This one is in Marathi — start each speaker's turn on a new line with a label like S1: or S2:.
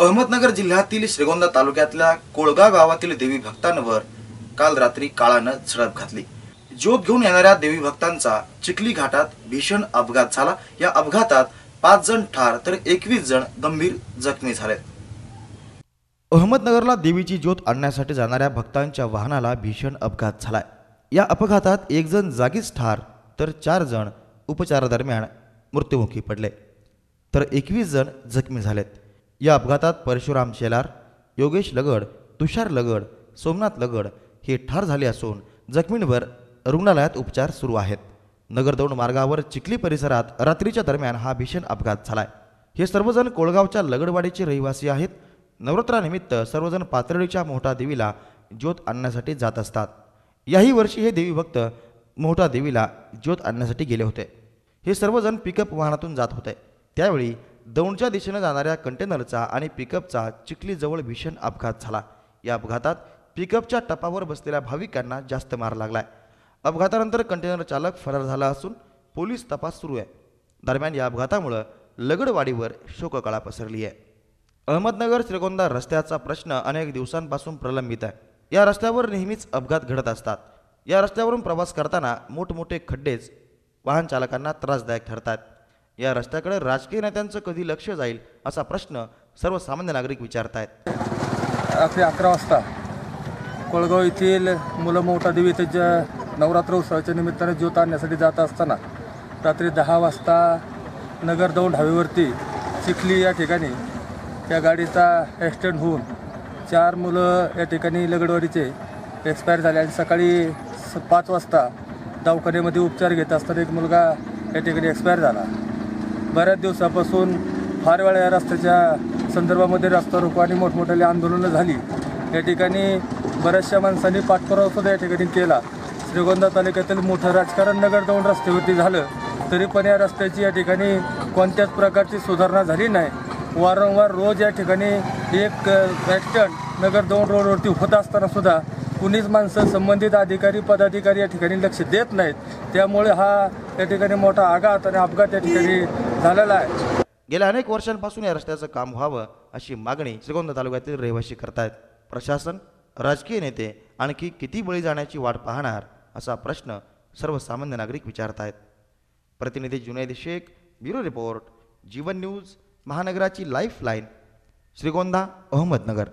S1: अहमदनगर जिल्ह्यातील श्रीगोंदा तालुक्यातल्या कोळगा गावातील देवी भक्तांवर काल रात्री काळानं झडप घातली. ज्योत घेऊन येणाऱ्या देवी भक्तांचा चिखली घाटात भीषण अपघात झाला. या अपघातात पाच जण ठार तर एकवीस जण गंभीर जखमी झालेत. अहमदनगरला देवीची ज्योत आणण्यासाठी जाणाऱ्या भक्तांच्या वाहनाला भीषण अपघात झालाय. या अपघातात एक जण जागीच ठार तर चार जण उपचारादरम्यान मृत्युमुखी पडले. तर एकवीस जण जखमी झालेत. या अपघातात परशुराम शेलार योगेश लगड तुषार लगड सोमनाथ लगड हे ठार झाले असून जखमींवर रुग्णालयात उपचार सुरू आहेत. नगरदौंड मार्गावर चिखली परिसरात रात्रीच्या दरम्यान हा भीषण अपघात झालाय. हे सर्वजण कोळगावच्या लगडवाडीचे रहिवासी आहेत. नवरात्रानिमित्त सर्वजण पातळीच्या मोठा देवीला ज्योत आणण्यासाठी जात असतात. याही वर्षी हे देवी भक्त मोठा देवीला ज्योत आणण्यासाठी गेले होते. हे सर्वजण पिकअप वाहनातून जात होते. त्यावेळी दौंडच्या दिशेनं जाणाऱ्या कंटेनरचा आणि पिकअपचा चिखलीजवळ भीषण अपघात झाला. या अपघातात पिकअपच्या टपावर बसलेल्या भाविकांना जास्त मार लागलाय. अपघातानंतर कंटेनर चालक फरार झाला असून पोलीस तपास सुरू आहे. दरम्यान या अपघातामुळं लगडवाडीवर शोककळा पसरली आहे. अहमदनगर श्रीगोंदा रस्त्याचा प्रश्न अनेक दिवसांपासून प्रलंबित आहे. या रस्त्यावर नेहमीच अपघात घडत असतात. या रस्त्यावरून प्रवास करताना मोठमोठे खड्डेच वाहन चालकांना त्रासदायक ठरतात. या रस्त्याकडे राजकीय नेत्यांचं कधी लक्ष जाईल असा प्रश्न सर्वसामान्य नागरिक विचारत आहेत
S2: रात्री अकरा वाजता कोळगाव येथील मुलं मोठा देवी त्याच्या नवरात्र उत्सवाच्या निमित्ताने ज्योत आणण्यासाठी जात असताना रात्री दहा वाजता नगर दौंड हवेवरती चिखली या ठिकाणी त्या गाडीचा ॲक्सिडेंट होऊन चार मुलं या ठिकाणी लगडवाडीचे एक्सपायर झाले आणि सकाळी स पाच वाजता दवाखान्यामध्ये उपचार घेत असताना एक मुलगा या ठिकाणी एक्सपायर झाला. बऱ्याच दिवसापासून फार वेळा या रस्त्याच्या संदर्भामध्ये रस्ता रोको आणि मोठमोठ्याली आंदोलनं झाली. या ठिकाणी बऱ्याचशा माणसांनी पाठपुरावासुद्धा या ठिकाणी केला. श्रीगोंदा तालुक्यातील मोठं राजकारण नगर दौंड रस्त्यावरती झालं. तरी पण या रस्त्याची या ठिकाणी कोणत्याच प्रकारची सुधारणा झाली नाही. वारंवार रोज या ठिकाणी एक ॲक्सिडंट नगर दोन रोडवरती होत असताना सुद्धा कुणीच माणसं संबंधित अधिकारी पदाधिकारी या ठिकाणी लक्ष देत नाहीत. त्यामुळे हा या ठिकाणी मोठा आघात आणि अपघात या ठिकाणी झालेला आहे.
S1: गेल्या अनेक वर्षांपासून या रस्त्याचं काम व्हावं अशी मागणी श्रीगोंदा तालुक्यातील रहिवासी करतायत. प्रशासन राजकीय नेते आणखी किती बळी जाण्याची वाट पाहणार असा प्रश्न सर्वसामान्य नागरिक विचारतायत. प्रतिनिधी Junaid Shaikh bureau report Jeevan news महानगराची lifeline Shrigonda Ahmednagar.